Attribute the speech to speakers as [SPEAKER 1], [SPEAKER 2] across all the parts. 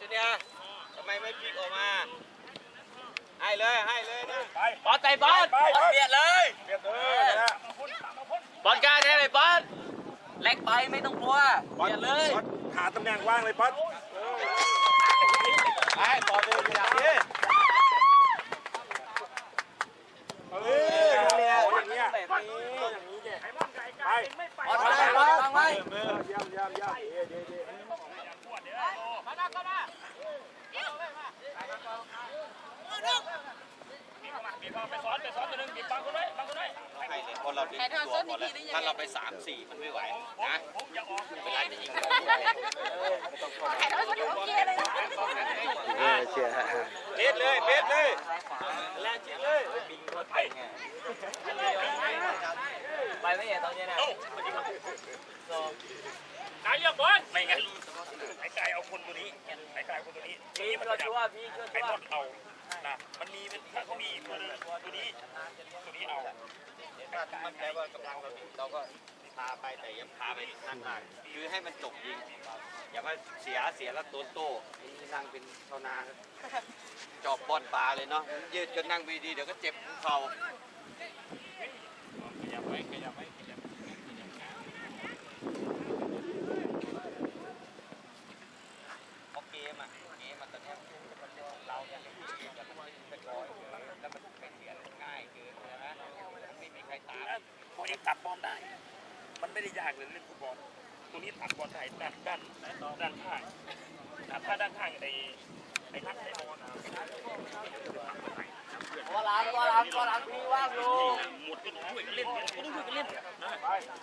[SPEAKER 1] จูเนียร์ทำไมไม่พลิกออกมา ให้เลย ให้เลยนะ
[SPEAKER 2] ไป
[SPEAKER 1] บอลใจบอล
[SPEAKER 2] ไปไป
[SPEAKER 1] เบียดเลย
[SPEAKER 2] เรียบเลยนะ
[SPEAKER 1] บอลกล้าแท้เลยบอลเล็กไปไม่ต้องกลัว
[SPEAKER 2] บอล
[SPEAKER 1] เบียดเลย
[SPEAKER 2] บอลหาตำแหน่งว่างเลยป๊อต
[SPEAKER 1] ไปบอลเดินอย่างนี้
[SPEAKER 2] เอออย่างเงี้ยอย่างนี้เนี่ยไป
[SPEAKER 1] บอลไปบอลวางไว้
[SPEAKER 2] เออเยี่ยมเยี่ยมเยี่ยมเดี๋ยวเดี๋ยวเดี๋ยว
[SPEAKER 1] ให้เลยเพราะเราเล่นตัวหมดแล้วถ้าเราไปสามสี่มันไม่ไหวนะเวลาจะยิงเรา
[SPEAKER 3] เออเชียร์
[SPEAKER 1] เบ็ดเลยเบ็ดเลยแรงจริงเลยบิงรถไปไงไปไม่เห็นตอนนี้นะ
[SPEAKER 2] นายเรียกบอลไม่งั้นไอ้ไก่เอาคนตัวนี้ไอ้ไก่คนตัวนี้
[SPEAKER 1] พี่มันชัวพี่ชัว
[SPEAKER 2] ไอ้บอลเอา นะมันมีถ้าเขามีตัวนี้ตัวนี้ตัวนี้เอา
[SPEAKER 1] มันแปลว่ากำลังเราดีเราก็พาไปแต่ยังพาไปนั่งได้คือให้มันจบยิง อย่ามาเสียเสียแล้วตัวโต้นี่นั่งเป็นเท่านาจอบบอลปลาเลยเนาะยืดจนนั่งวีดีเดี๋ยวก็เจ็บเข่า
[SPEAKER 2] ขยับไว้ขยับไว้ขยับ
[SPEAKER 1] เพราะเกมอะเกมมันตอนเนี้ยเราเนี่ยเล่นเกมแล้วมันเป็นร้อยแล้วมันเป็นเสียง่ายเกินนะ ไม่มีใครตาม
[SPEAKER 2] พอเองตัดบอลได้ มันไม่ได้ยากเลยเล่นฟุตบอลตัวนี้ตัดบอลได้ด้านด้านด้านข้างถ้าด้านข้างไอ้ไอ้ทักไอ้บอลนะ
[SPEAKER 1] ตัวหลังตัวหลังตัวหลังพี่ว่างลูก
[SPEAKER 2] หมดก็ต้องช่วยกันเล่นก็ต้องช่วยกันเล่นนะ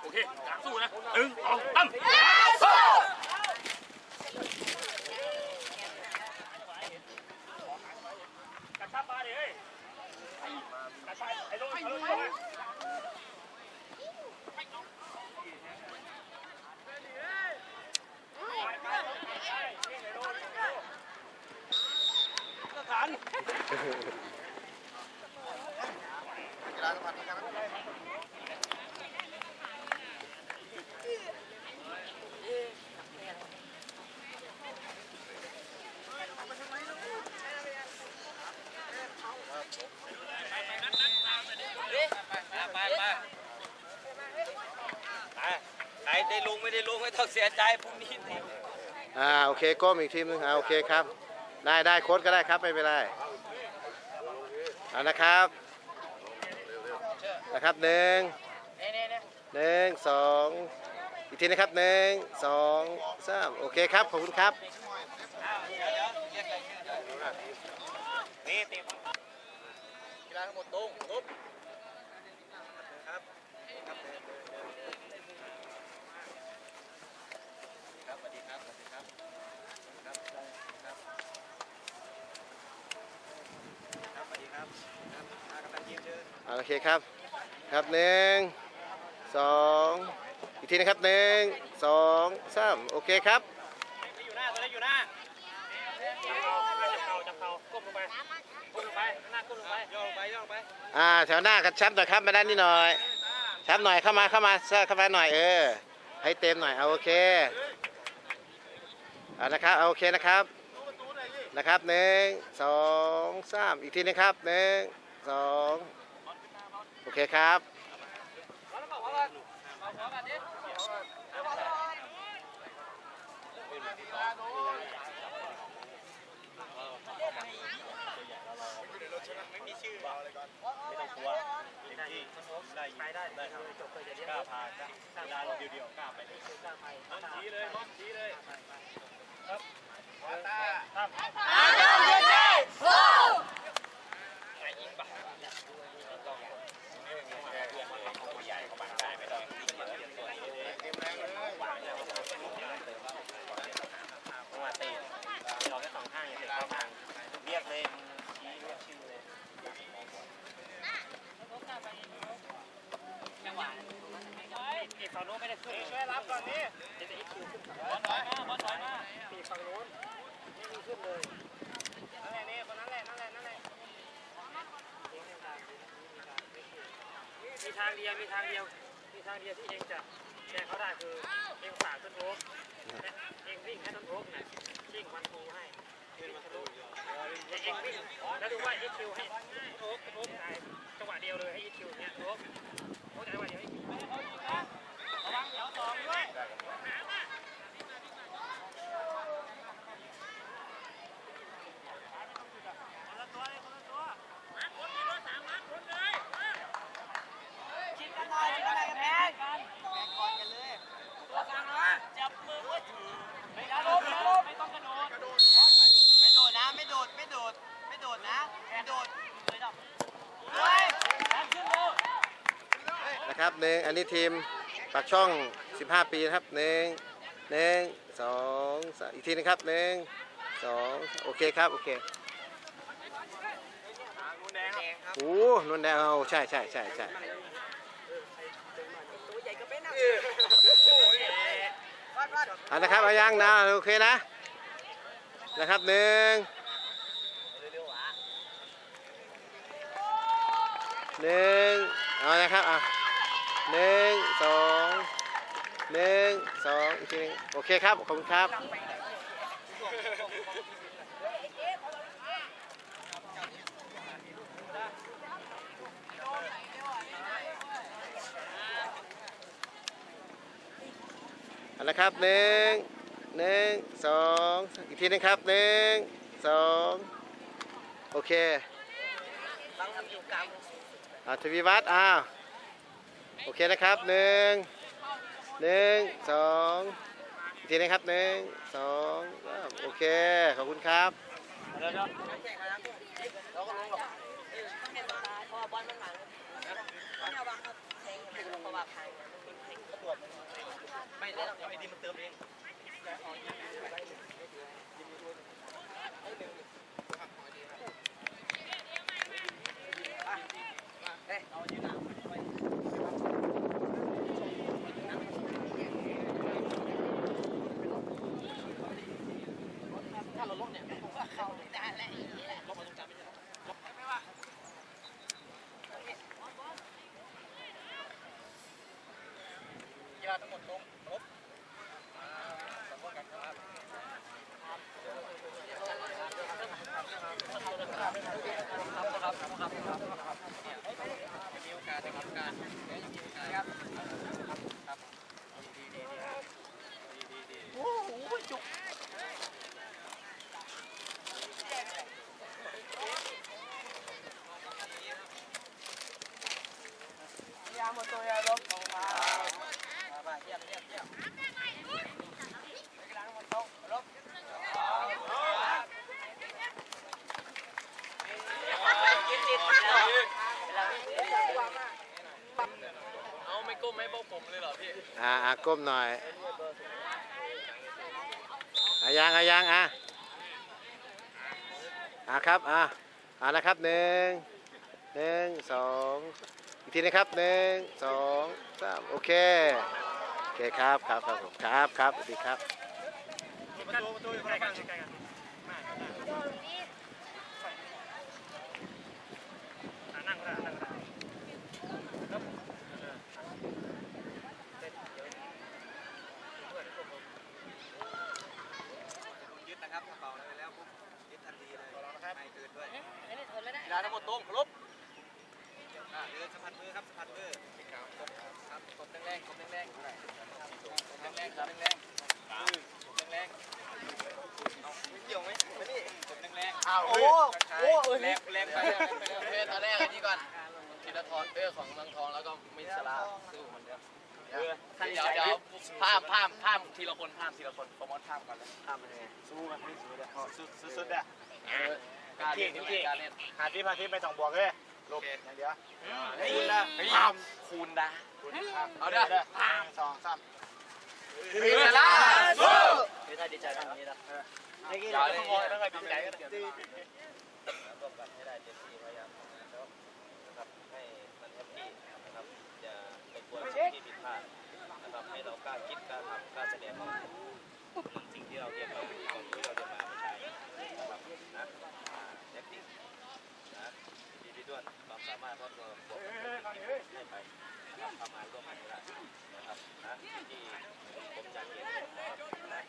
[SPEAKER 2] โอเคสู้นะหนึ่งสองตั้มกระชับมาดิเฮ้ยกระชับไอ้ลงไอ้ลงมา
[SPEAKER 1] มามาใคร ได้ลงไม่ได้ลงไม่ต้องเสียใจพรุ่งนี้
[SPEAKER 3] อ่าโอเคก้มอีกทีมนึงอ่าโอเคครับ ได้ได้โค้ดก็ได้ครับไม่เป็นไรเอานะครับ นะครับหนึ่งหนึ่งสองอีกทีนะครับหนึ่งสองสามโอเคครับ ขอบคุณครับ
[SPEAKER 1] นี่ตีกีฬาทั้งหมดตรงตุ๊บครับครับเดินเดินเดินครับสวัสดีครับสวัสดีครับครับครับครับสวัสดีครับครับมากำลังทีมเดิน
[SPEAKER 3] อ่าโอเคครับ ครับหนึ่งสองอีกทีนะครับหนึ่งสองสามโอเคครับ
[SPEAKER 1] อยู่หน้าตัวนี้อยู่หน้า
[SPEAKER 2] จับเข่าจับเข่าก้มลงไปก้มลงไปข้างหน้าก้มลงไป
[SPEAKER 1] ย่อลงไปย่อลงไป
[SPEAKER 3] อ่าแถวหน้ากันชับหน่อยครับมาด้านนี้หน่อยชับหน่อยเข้ามาเข้ามาเสื้อเข้ามาหน่อยเออให้เต็มหน่อยเอาโอเคเอานะครับเอาโอเคนะครับนะครับหนึ่งสองสามอีกทีนะครับหนึ่งสอง โอเคครับ
[SPEAKER 1] ไม่มีชื่อไม่ต้องกลัวเต็มที่ได้ไปได้ได้ครับกล้าพากล้าลาเราเดียวๆกล้าไปเลยบอลชี้เลยชี้เลย
[SPEAKER 2] น้ไม่ได้ขึ้นช่วยรับก่อนนี่จะอีกขึ้นบอลถอยมาบอลถอยมาปีฝั่งโน้นไม่มีขึ้นเลยนั่นแหละนี่คนนั้นแหละนั่นแหละนั่นแหละมีทางเดียวมีทางเดียวมีทางเดียวที่เองจะแซงเขาได้คือเองฝ่าต้นโอ๊กเองวิ่งให้ต้นโอ๊กเนี่ยวิ่งวันโูให้
[SPEAKER 4] เองวิ่งแล้วดูว่าอีคิวให้โอ๊กโอ๊กจังหวะเดียวเลยให้อีคิว
[SPEAKER 1] เนี่
[SPEAKER 3] ยโอ๊ก หนึ่งอันนี้ทีมปากช่อง 15 ปีนะครับหนึ่งหนึ่งสองสามอีกทีนะครับหนึ่งสองโอเคครับโอเคโอ้นุ่นแดงเอาใช่ใช่ใช่ใช่เอานะครับเอายังนะโอเคนะนะครับหนึ่งหนึ่งเอานะครับอะ หนึ่งสองหนึ่งสองอีกทีหนึงโอเคครับ ขอบคุณครับ เอาละครับหนึ่งหนึ่งสองอีกทีหนึงครับหนึ่งสองโอเคอาทวีวัฒน์อ้าว โอเคนะครับหนึ่งหนึ่งสองอีกทีนะครับหนึ่งสองโอเค ขอบคุณครับ
[SPEAKER 1] ไม่ได้หรอกไอ้ดิมันเติมเอง ทั้งหมดลงครบมีโอกาสได้รับการมีโอกาสครับครับดีดีดีดีโอ้โหจุก ยาหมดตัวยาลบของเรามาเยี่ยมเยี่ยมเยี่ยมเอาไม่ก้มไม่บอกผมเลยเหรอพี่
[SPEAKER 3] อ่าอ่า ก้มหน่อยอายังอายังอะอ่าครับอ่าอ่านะครับหนึ่งหนึ่งสองอีกทีนะครับหนึ่งสองสามโอเค โอเคครับครับครับผมครับครับสวัสดีครับ
[SPEAKER 4] ประตูประตูอยู่ใกล้กันใกล้กันมานั่งก็ได้นั่งก็ได้ครับเด็ดเดี๋ยวเพื่อนผม
[SPEAKER 1] ยึดนะครับกระเป๋าไปแล้วปุ๊บยึดทันทีเลยไม่เกินด้วย
[SPEAKER 4] ไม่ได้
[SPEAKER 1] กีฬาทั้งหมดตรงครบอ่าเดินสัมผัสมือครับสัมผัสมือครับครับกดแรงๆกดแรงๆกดแรงๆกดแรงๆกดแรงๆกดแรงๆเอาไม่เกี่ยวไหมไม่นี่กดแรงๆอ้าวโอ้โหแรงแรงไปแรงไปแรงตอนแรกอันนี้ก่อนธีรทรเออของเมืองทองแล้วก็มิสลาสู้เหมือนเดิมเดี๋ยวเดี๋ยวภาพภาพภาพทีละคนภาพทีละคนโปรโมทภาพก่อนเลยภาพเป็นยังไง
[SPEAKER 5] สู้กันไม่สู้เลยสุดสุดๆอะ
[SPEAKER 1] การเล่นการเล่น
[SPEAKER 5] หาที่มาที่ไม่ต้องบอกเลยลบอย่างเดียว
[SPEAKER 1] คูณนะพามคูณดาเอาเด้อ
[SPEAKER 5] สองสาม
[SPEAKER 1] พีละสู้
[SPEAKER 4] ไม่ได้ดีใจตรงนี้นะ
[SPEAKER 5] ไอ้กี้เราต้องมองแล้วก็ดีใจกัน
[SPEAKER 1] ร่วมกันให้ได้เต็มที่พยายามแล้วนะครับให้มันแฮปปี้นะครับอย่าไปกลัวสิ่งที่ผิดพลาดนะครับให้เรากล้าคิดกล้าทำกล้าแสดงออกสิ่งที่เราเรียนมาความรู้ที่เรา ดีดีด้วยความสามารถรอบตัวบวกกันให้ไปนะครับทำมานร่มกันได้นะครับนะที่ผมจะเรียนนะ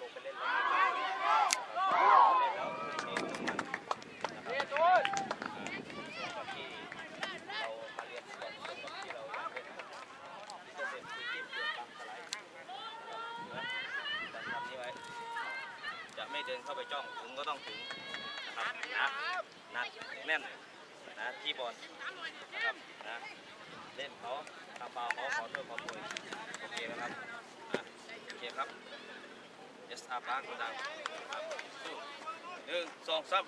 [SPEAKER 1] ลงไปเล่นแล้วเล่นแล้วยที่เราเรียนเป็นที่บไนี้ไว้ จะไม่เดินเข้าไปจ้องถึงก็ต้องถึงนะครับนะ หนักแน่นนะที่บอลนะครับนะเล่นเขาทำฟาวเขาขอโทษขอโทษโอเคนะครับอะโอเคครับเอสอาร์ปาร์คดังครับหนึ่งสองสาม